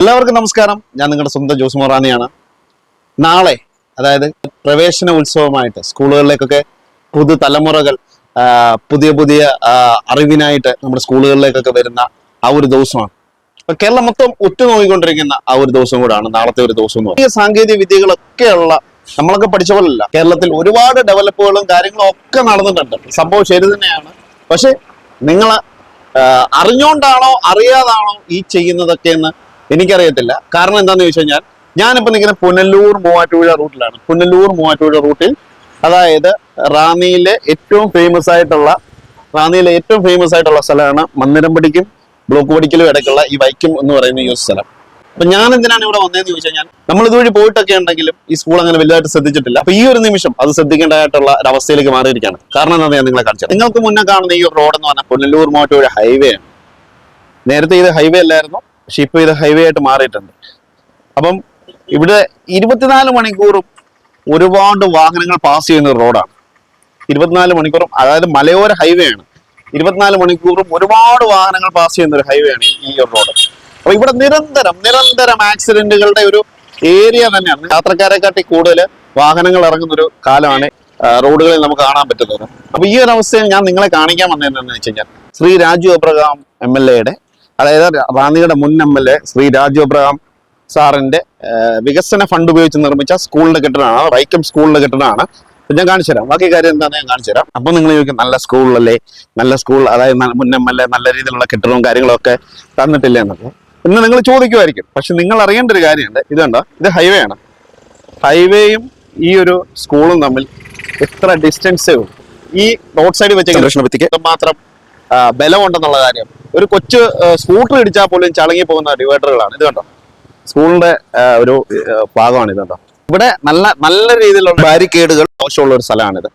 എല്ലാവർക്കും നമസ്കാരം. ഞാൻ നിങ്ങളുടെ സ്വന്തം ജോസ് മൊറാനിയാണ്. നാളെ അതായത് പ്രവേശന ഉത്സവമായിട്ട് സ്കൂളുകളിലേക്കൊക്കെ പുതുതലമുറകൾ തലമുറകൾ പുതിയ പുതിയ അറിവിനായിട്ട് നമ്മുടെ സ്കൂളുകളിലേക്കൊക്കെ വരുന്ന ആ ഒരു ദിവസമാണ്. അപ്പൊ കേരളം മൊത്തം ഉറ്റുനോക്കിക്കൊണ്ടിരിക്കുന്ന ആ ഒരു ദിവസം കൂടാണ് നാളത്തെ ഒരു ദിവസം ഈ സാങ്കേതിക വിദ്യകളൊക്കെയുള്ള നമ്മളൊക്കെ പഠിച്ച പോലല്ല കേരളത്തിൽ ഒരുപാട് ഡെവലപ്പുകളും കാര്യങ്ങളും ഒക്കെ നടന്നിട്ടുണ്ട്. സംഭവം ശരി തന്നെയാണ്. പക്ഷെ നിങ്ങൾ അറിഞ്ഞോണ്ടാണോ അറിയാതാണോ ഈ ചെയ്യുന്നതൊക്കെ എന്ന് എനിക്കറിയത്തില്ല. കാരണം എന്താണെന്ന് ചോദിച്ചു കഴിഞ്ഞാൽ ഞാനിപ്പോൾ നിൽക്കുന്ന പുനലൂർ മൂവാറ്റുപുഴ റൂട്ടിലാണ്. പുനലൂർ മൂവാറ്റുപുഴ റൂട്ടിൽ അതായത് റാന്നിയിലെ ഏറ്റവും ഫേമസ് ആയിട്ടുള്ള റാന്നിയിലെ ഏറ്റവും ഫേമസ് ആയിട്ടുള്ള സ്ഥലമാണ് മന്ദിരംപടിക്കും ബ്ലോക്ക് പടിക്കലും ഇടയ്ക്കുള്ള ഈ വൈക്കം എന്ന് പറയുന്ന ഈ ഒരു സ്ഥലം. അപ്പൊ ഞാൻ എന്തിനാണ് ഇവിടെ വന്നതെന്ന് ചോദിച്ചു കഴിഞ്ഞാൽ നമ്മൾ ഇതുവഴി പോയിട്ടൊക്കെ ഉണ്ടെങ്കിലും ഈ സ്കൂൾ അങ്ങനെ വലുതായിട്ട് ശ്രദ്ധിച്ചിട്ടില്ല. അപ്പൊ ഈ ഒരു നിമിഷം അത് ശ്രദ്ധിക്കേണ്ടതായിട്ടുള്ള ഒരു അവസ്ഥയിലേക്ക് മാറിയിരിക്കുകയാണ്. കാരണം എന്താ ഞാൻ നിങ്ങളെ കാണിച്ചത് നിങ്ങൾക്ക് മുന്നേ കാണുന്ന ഈ ഒരു റോഡ് എന്ന് പറഞ്ഞാൽ പുനലൂർ മോട്ടൂർ ഹൈവേ ആണ്. നേരത്തെ ഇത് ഹൈവേ അല്ലായിരുന്നു. പക്ഷെ ഇപ്പൊ ഇത് ഹൈവേ ആയിട്ട് മാറിയിട്ടുണ്ട്. അപ്പം ഇവിടെ ഇരുപത്തിനാല് മണിക്കൂറും ഒരുപാട് വാഹനങ്ങൾ പാസ് ചെയ്യുന്ന റോഡാണ് ഇരുപത്തിനാല് മണിക്കൂറും അതായത് മലയോര ഹൈവേ ആണ്. ഇരുപത്തിനാല് മണിക്കൂറും ഒരുപാട് വാഹനങ്ങൾ പാസ് ചെയ്യുന്ന ഒരു ഹൈവേ ആണ് ഈ ഒരു റോഡ് അപ്പൊ ഇവിടെ നിരന്തരം നിരന്തരം ആക്സിഡന്റുകളുടെ ഒരു ഏരിയ തന്നെയാണ്. യാത്രക്കാരെക്കാട്ടി കൂടുതൽ വാഹനങ്ങൾ ഇറങ്ങുന്ന ഒരു കാലമാണ് റോഡുകളിൽ നമുക്ക് കാണാൻ പറ്റുന്നത്. അപ്പൊ ഈ ഒരു അവസ്ഥയിൽ ഞാൻ നിങ്ങളെ കാണിക്കാൻ വന്നതെന്ന് വെച്ച് കഴിഞ്ഞാൽ Shri Raju Abraham M L എയുടെ അതായത് റാന്നിയുടെ മുൻ M L A Shri Raju Abraham സാറിന്റെ വികസന ഫണ്ട് ഉപയോഗിച്ച് നിർമ്മിച്ച സ്കൂളിന്റെ കെട്ടിടമാണ് വൈക്കം സ്കൂളിന്റെ കെട്ടിടമാണ്. ഞാൻ കാണിച്ചു തരാം. ബാക്കി കാര്യം എന്താണെന്ന് ഞാൻ കാണിച്ചു തരാം. അപ്പൊ നിങ്ങൾ ചോദിക്കും നല്ല സ്കൂളിലല്ലേ നല്ല സ്കൂൾ അതായത് മുൻ എം എൽ എ നല്ല രീതിയിലുള്ള കെട്ടിടവും കാര്യങ്ങളൊക്കെ ഒക്കെ തന്നിട്ടില്ല എന്നൊക്കെ. ഇന്ന് നിങ്ങൾ ചോദിക്കുമായിരിക്കും. പക്ഷെ നിങ്ങൾ അറിയേണ്ട ഒരു കാര്യമുണ്ട്. ഇത് കണ്ടോ? ഇത് ഹൈവേ ആണ്. ഹൈവേയും ഈ ഒരു സ്കൂളും തമ്മിൽ എത്ര ഡിസ്റ്റൻസേ ഉള്ളൂ ഈ റോഡ് സൈഡിൽ വെച്ച കൃഷ്ണപത്തിക്ക് മാത്രം ബലമുണ്ടെന്നുള്ള കാര്യം. ഒരു കൊച്ചു സ്കൂട്ടർ ഇടിച്ചാൽ പോലും ചളങ്ങി പോകുന്ന ഡിവൈഡറുകളാണ്. ഇത് കണ്ടോ? സ്കൂളിന്റെ ഒരു ഭാഗമാണ് ഇത് കണ്ടോ? ഇവിടെ നല്ല നല്ല രീതിയിലുള്ള ബാരിക്കേഡുകൾ ആവശ്യമുള്ള ഒരു സ്ഥലമാണിത്.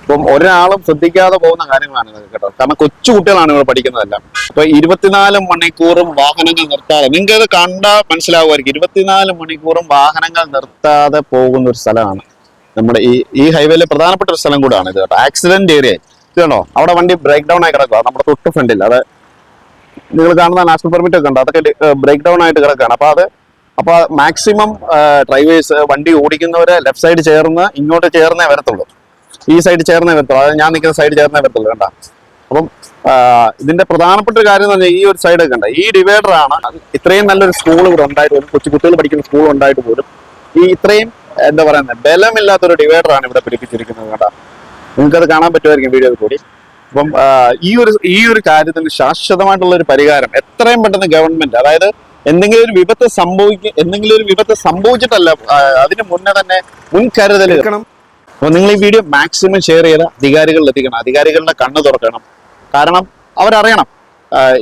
ഇപ്പം ഒരാളും ശ്രദ്ധിക്കാതെ പോകുന്ന കാര്യങ്ങളാണ് ഇതൊക്കെ കേട്ടോ. കാരണം കൊച്ചു കുട്ടികളാണ് ഇവിടെ പഠിക്കുന്നതെല്ലാം. ഇപ്പൊ ഇരുപത്തിനാല് മണിക്കൂറും വാഹനങ്ങൾ നിർത്താതെ നിങ്ങൾക്ക് ഇത് കണ്ടാൽ മനസ്സിലാവുമായിരിക്കും. ഇരുപത്തിനാല് മണിക്കൂറും വാഹനങ്ങൾ നിർത്താതെ പോകുന്ന ഒരു സ്ഥലമാണ് നമ്മുടെ ഈ ഈ ഹൈവേയിലെ പ്രധാനപ്പെട്ട ഒരു സ്ഥലം കൂടാണ് ഇത് കേട്ടോ. ആക്സിഡന്റ് ഏരിയ കണ്ടോ? അവിടെ വണ്ടി ബ്രേക്ക് ഡൗൺ ആയി കിടക്കുക നമ്മുടെ തൊട്ട് ഫ്രണ്ടിൽ. അത് നിങ്ങൾ കാണുന്ന നാഷണൽ പെർമിറ്റ് ഒക്കെ ഉണ്ട്. അതൊക്കെ ബ്രേക്ക് ഡൗൺ ആയിട്ട് കിടക്കുകയാണ്. അപ്പൊ അത് അപ്പൊ മാക്സിമം ഡ്രൈവേഴ്സ് വണ്ടി ഓടിക്കുന്നവരെ ലെഫ്റ്റ് സൈഡ് ചേർന്ന് ഇങ്ങോട്ട് ചേർന്നേ വരത്തുള്ളൂ. ഈ സൈഡ് ചേർന്നേ വരത്തുള്ളൂ. അതായത് ഞാൻ നിൽക്കുന്ന സൈഡ് ചേർന്നേ വരത്തുള്ളൂ കണ്ട? അപ്പം ഇതിന്റെ പ്രധാനപ്പെട്ട ഒരു കാര്യം എന്ന് പറഞ്ഞാൽ ഈ ഒരു സൈഡ് ഒക്കെ ഈ ഡിവൈഡർ ആണ് ഇത്രയും നല്ലൊരു സ്കൂൾ ഇവിടെ ഉണ്ടായിട്ട് പോലും കൊച്ചു കുട്ടികൾ പഠിക്കുന്ന സ്കൂൾ ഉണ്ടായിട്ട് പോലും ഈ ഇത്രയും എന്താ പറയുന്നത് ബലമില്ലാത്തൊരു ഡിവൈഡർ ആണ് ഇവിടെ പിടിപ്പിച്ചിരിക്കുന്നത് കേട്ടോ നിങ്ങൾക്കത് കാണാൻ പറ്റുമായിരിക്കും വീഡിയോ കൂടി. അപ്പം ഈ ഒരു ഈ ഒരു കാര്യത്തിന് ശാശ്വതമായിട്ടുള്ള ഒരു പരിഹാരം എത്രയും പെട്ടെന്ന് ഗവൺമെന്റ് അതായത് എന്തെങ്കിലും ഒരു വിപത്ത് സംഭവിക്കും എന്തെങ്കിലും ഒരു വിപത്ത് സംഭവിച്ചിട്ടല്ല അതിന് മുന്നേ തന്നെ മുൻകരുതൽ അപ്പൊ നിങ്ങൾ ഈ വീഡിയോ മാക്സിമം ഷെയർ ചെയ്ത് അധികാരികളിൽ എത്തിക്കണം. അധികാരികളുടെ കണ്ണ് തുറക്കണം. കാരണം അവരറിയണം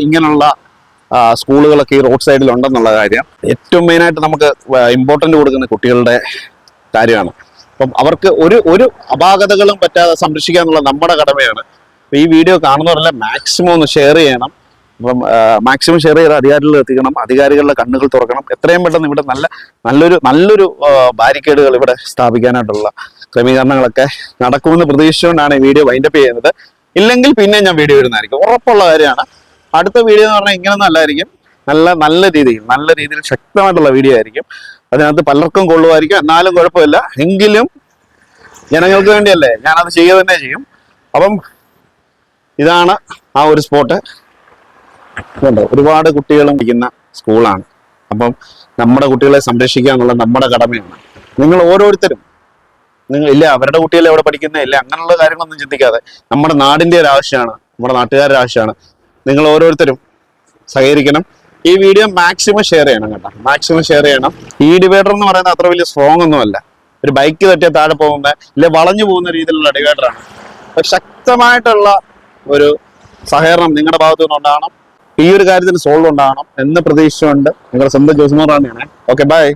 ഇങ്ങനെയുള്ള സ്കൂളുകളൊക്കെ ഈ റോഡ് സൈഡിൽ ഉണ്ടെന്നുള്ള കാര്യം. ഏറ്റവും മെയിനായിട്ട് നമുക്ക് ഇമ്പോർട്ടന്റ് കൊടുക്കുന്ന കുട്ടികളുടെ കാര്യമാണ്. അപ്പം അവർക്ക് ഒരു ഒരു അപാകതകളും പറ്റാതെ സംരക്ഷിക്കുക എന്നുള്ള നമ്മുടെ കടമയാണ്. ഈ വീഡിയോ കാണുന്നവരെല്ലാം മാക്സിമം ഒന്ന് ഷെയർ ചെയ്യണം. അപ്പം മാക്സിമം ഷെയർ ചെയ്ത് അധികാരികളിൽ എത്തിക്കണം. അധികാരികളുടെ കണ്ണുകൾ തുറക്കണം. എത്രയും പെട്ടെന്ന് ഇവിടെ നല്ല നല്ലൊരു നല്ലൊരു ബാരിക്കേഡുകൾ ഇവിടെ സ്ഥാപിക്കാനായിട്ടുള്ള ക്രമീകരണങ്ങളൊക്കെ നടക്കുമെന്ന് പ്രതീക്ഷിച്ചുകൊണ്ടാണ് ഈ വീഡിയോ വൈൻഡപ്പ് ചെയ്യുന്നത്. ഇല്ലെങ്കിൽ പിന്നെ ഞാൻ വീഡിയോ ഇടുന്നതായിരിക്കും. ഉറപ്പുള്ള കാര്യമാണ്. അടുത്ത വീഡിയോ എന്ന് പറഞ്ഞാൽ ഇങ്ങനെ അല്ലായിരിക്കും നല്ല നല്ല രീതിയിൽ നല്ല രീതിയിൽ ശക്തമായിട്ടുള്ള വീഡിയോ ആയിരിക്കും. അതിനകത്ത് പലർക്കും കൊള്ളുമായിരിക്കും. എന്നാലും കുഴപ്പമില്ല. എങ്കിലും ജനങ്ങൾക്ക് വേണ്ടിയല്ലേ? ഞാനത് ചെയ്യുക തന്നെ ചെയ്യും. അപ്പം ഇതാണ് ആ ഒരു സ്പോട്ട് ഒരുപാട് കുട്ടികളും പഠിക്കുന്ന സ്കൂളാണ് അപ്പം നമ്മുടെ കുട്ടികളെ സംരക്ഷിക്കുക എന്നുള്ളത് നമ്മുടെ കടമയാണ്. നിങ്ങൾ ഓരോരുത്തരും നിങ്ങൾ ഇല്ല അവരുടെ കുട്ടികളെ എവിടെ പഠിക്കുന്ന ഇല്ല അങ്ങനെയുള്ള കാര്യങ്ങളൊന്നും ചിന്തിക്കാതെ നമ്മുടെ നാടിന്റെ ഒരു ആവശ്യമാണ് നമ്മുടെ നാട്ടുകാരുടെ ആവശ്യമാണ്. നിങ്ങൾ ഓരോരുത്തരും സഹകരിക്കണം. ഈ വീഡിയോ മാക്സിമം ഷെയർ ചെയ്യണം കേട്ടോ. മാക്സിമം ഷെയർ ചെയ്യണം. ഈ ഡിവൈഡർ എന്ന് പറയുന്നത് അത്ര വലിയ സ്ട്രോങ് ഒന്നുമല്ല ഒരു ബൈക്ക് തട്ടിയ താഴെ പോകുന്ന ഇല്ലെ വളഞ്ഞു പോകുന്ന രീതിയിലുള്ള ഡിവൈഡറാണ് അപ്പൊ ശക്തമായിട്ടുള്ള ഒരു സഹകരണം നിങ്ങളുടെ ഭാഗത്തു നിന്നുണ്ടാകണം ഈ ഒരു കാര്യത്തിന് സോൾവ് ഉണ്ടാകണം എന്ന് പ്രതീക്ഷിച്ചുകൊണ്ട് നിങ്ങളുടെ സ്വന്തം ജോസ്മോറാണ് ഓക്കെ ബൈ